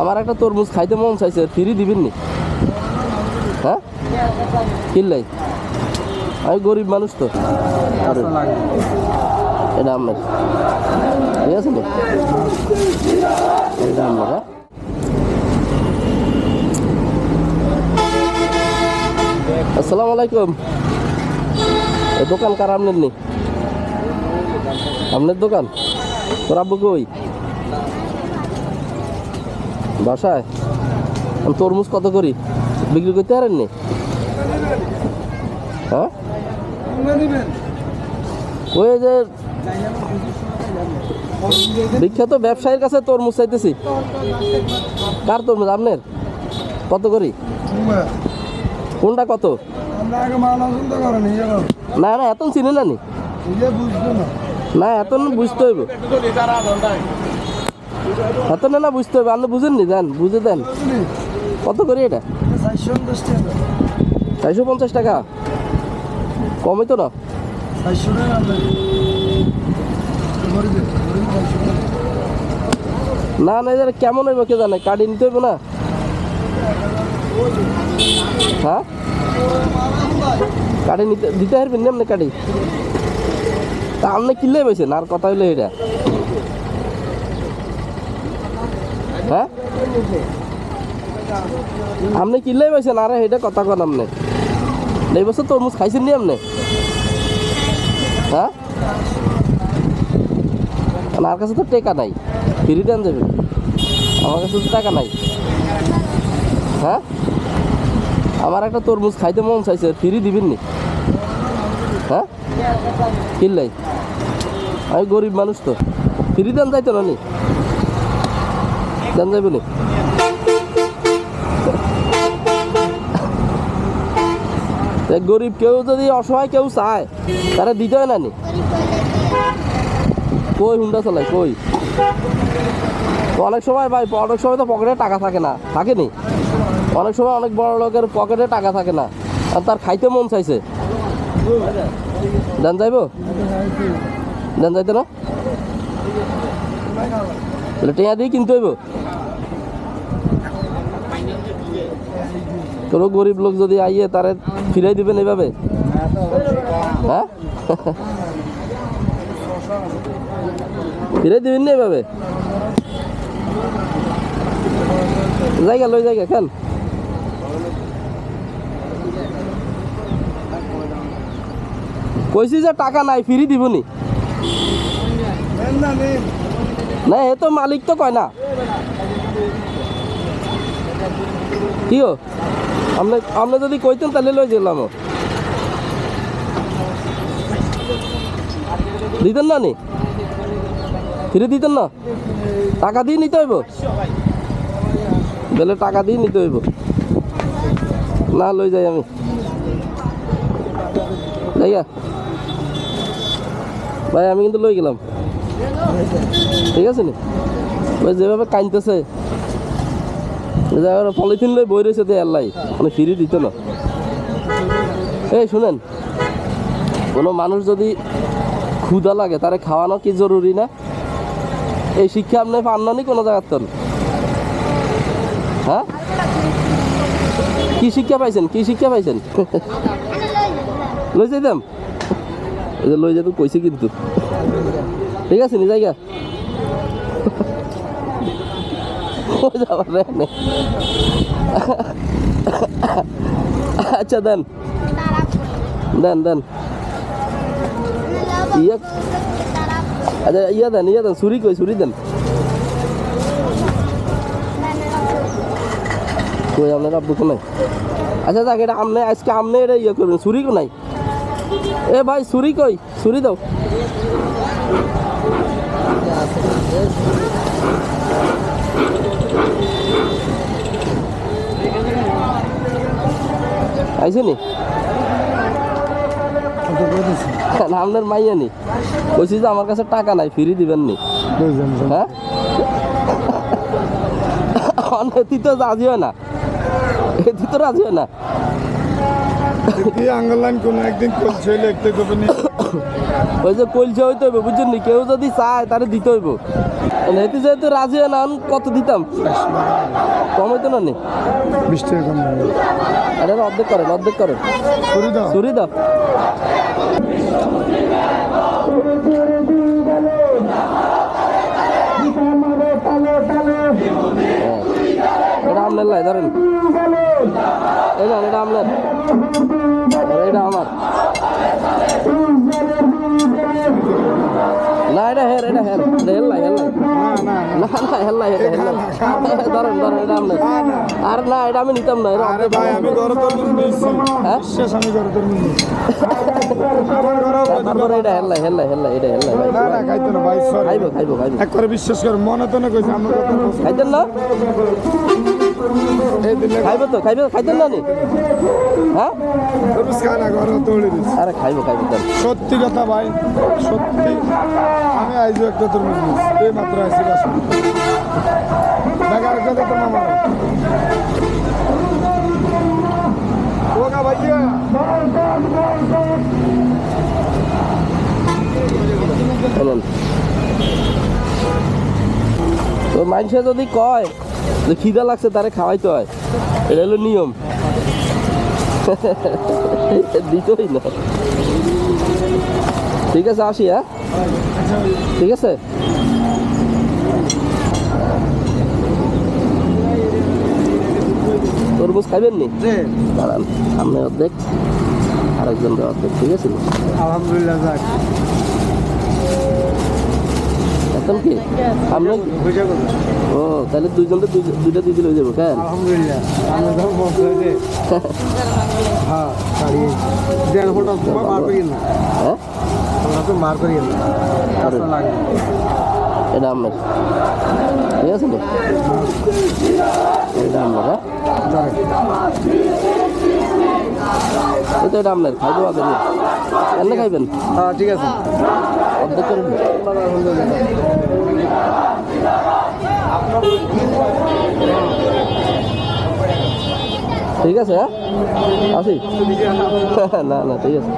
আমার একটা তরমুজ খাইতে মন চাইছে, ফ্রি দিবেন নি? হ্যাঁ? কিনলাই আমি গরিব মানুষ তো। এটা আপনার ঠিক আছে নি? এটা আপনার হ্যাঁ? আসসালামু আলাইকুম। এই দোকান কার আপনার নেই আপনার দোকান? তোর আব্বু কই? বাসায়? তরমুজ কত করি? বিক্রি করতে পারেন নি? হ্যাঁ? ওই যে বিখ্যাত ব্যবসায়ীর কাছে তরমুজ চাইতেছি। কার তরমুজ? আপনার? কত করি? কোনটা কত? না না এত চিনি না নি? এত বুঝতে হইব। এত না বুঝতে হবে আপনি বুঝেন নি? দেন, বুঝে দেন। কত করি এটা? চারশো পঞ্চাশ টাকা। কমই তো না। না না এটা কেমন হইব কে জানে? কাটি নিতে হইব না। হ্যাঁ? কাটি নিতে দিতে পারবেন না আপনি কাটি। তা আপনি কিনলে পেয়েছেন আর কথা হইল এটা। হ্যাঁ? আপনি কিনলে পাইছেন আরে এটা কথা কন আপনি এই বছর তরমুজ খাইছেন নি আপনি হ্যাঁ আর কাছে তো টেকা নাই। ফ্রি দেন যাবে। আমার কাছে তো টাকা নাই। হ্যাঁ আমার একটা তরমুজ খাইতে মন চাইছে ফ্রি দিবেন নি? হ্যাঁ কিনলাই আমি গরিব মানুষ তো। ফ্রি দেন যাইতো না নি? গরিব কেউ যদি অসহায় কেউ চায়, তারা দিতে হয় না নি কই হুন্ডা চালাই কই? অনেক সময় ভাই, অনেক সময় তো পকেটে টাকা থাকে না, থাকে নি? অনেক সময় অনেক বড় লোকের পকেটে টাকা থাকে না, আর তার খাইতে মন চাইছে। দেন যাইব? দেন যাইতে না? টেয়া দিয়ে কিনতে হইব। কোনো গরিব লোক যদি আইয়ে তারে ফিরাই দিবেন এইভাবে? হ্যাঁ? ফিরাই দিবেন না এইভাবে? জায়গা লই জায়গা খান কইছি যে টাকা নাই ফিরি দিবনি। না এ তো মালিক তো কয় না। কি ও আপনি আপনি যদি কইতেন তাহলে লই যেলাম দিতেন না নি? ফিরে দিতেন না? টাকা দিয়ে নিতে হইব? তাহলে টাকা দিয়ে নিতে হইব। না, লই যাই আমি। যাইয়া। ভাই, আমি কিন্তু লই গেলাম। ঠিক আছে নি? ওই যেভাবে কানতেছে পলিথিন লই বই রয়েছে দিয়ে আল্লাহ। মানে ফিরি দিত না। এই শুনেন, কোনো মানুষ যদি ক্ষুধা লাগে, তারে খাওয়ানো কি জরুরি না? এই শিক্ষা আপনি পাননি কোনো জায়গার তো হ্যাঁ? কি শিক্ষা পাইছেন? কি শিক্ষা পাইছেন? লই যাইতাম। লই যেত কইছে কিন্তু। ঠিক আছে নি জায়গা কই যাবার রে নে। আচ্ছা দেন দেন দেন ইয়া আচ্ছা ইয়া দেন ইয়া দেন ছুরি কই ছুরি দেন কই আপনার আব্বু তো নাই আচ্ছা যাক এটা আমনে আজকে আমনে এটা ইয়ে করবেন ছুরি কো নাই এ ভাই ছুরি কই ছুরি দাও আইছে আপনার মাইয়া নি? বলছি যে আমার কাছে টাকা নাই ফিরি দিবেন নি। হ্যাঁ? তো রাজি হয় না। এটি তো রাজি হয় না? কি আঙ্গলান কোন একদিন লিখতে কবে নি ওই যে কলছে হইতে হইব বুঝছেন নি? কেউ যদি চায় তারে দিতে হইব। এতে যেহেতু রাজি না কত দিতাম? কম হইতো না নি? বিশ টাকা কম হবে অর্ধেক করেন অর্ধেক করেন। দাও। দাও হ্যাঁ। এটা আপনার লাই ধরেন। এই না এটা আপনার এটা আমার। না এটা হের এটা হের। এটা হেল্লাই হেল্লাই না না হেল্লাই এটা হেল্লাই ধরেন ধরেন এটা আপনার আর না এটা আমি নিতাম না আরে ভাই আমি ঘরে হ্যাঁ? শেষ আমি ঘরে তরমুজ নিয়েছি। আমার ঘরে তারপরে এটা হেল্লাই হেল্লাই হেল্লাই এটা হেল্লাই না না খাইতো না ভাই সরি খাইবো খাইবো খাইবো। এক করে বিশ্বাস কর মনে তো না কইছে আমার খাইতেন না? খাইবো তো খাইবে খাইতেন না হ্যাঁ? আরে খাইবো খাইবো সত্যি কথা ভাই সত্যি। আমি আইজও একটা তরমুজ এই মাত্র আইসি বাসা। দেখার কথা তো মামা। ওগা ভাইয়া। তো মানুষে যদি কয় যে খিদা লাগছে তারে খাওয়াইতে হয়। এটা হলো নিয়ম। দিতই না। ঠিক আছে আসি হ্যাঁ? ঠিক আছে? তরমুজ খাইবেন নি? দাঁড়ান আপনি অর্ধেক আরেকজন অর্ধেক ঠিক আছে? আলহামদুলিল্লাহ যাক কি? ও তাহলে দুইজনকে দুই- দুইটা দিলে হয়ে যাব কেন? আলহামদুলিল্লাহ। তো হ্যাঁ মার করি না হ্যাঁ? তো না এটা আপনার ঠিক আছে তো? এটা আপনার হ্যাঁ? এটা আপনার খাইবো আগে। এনে খাইবেন? হ্যাঁ ঠিক আছে। অর্ধেক করে দিন। ঠিক আছে হ্যাঁ? আসি। না না ঠিক আছে।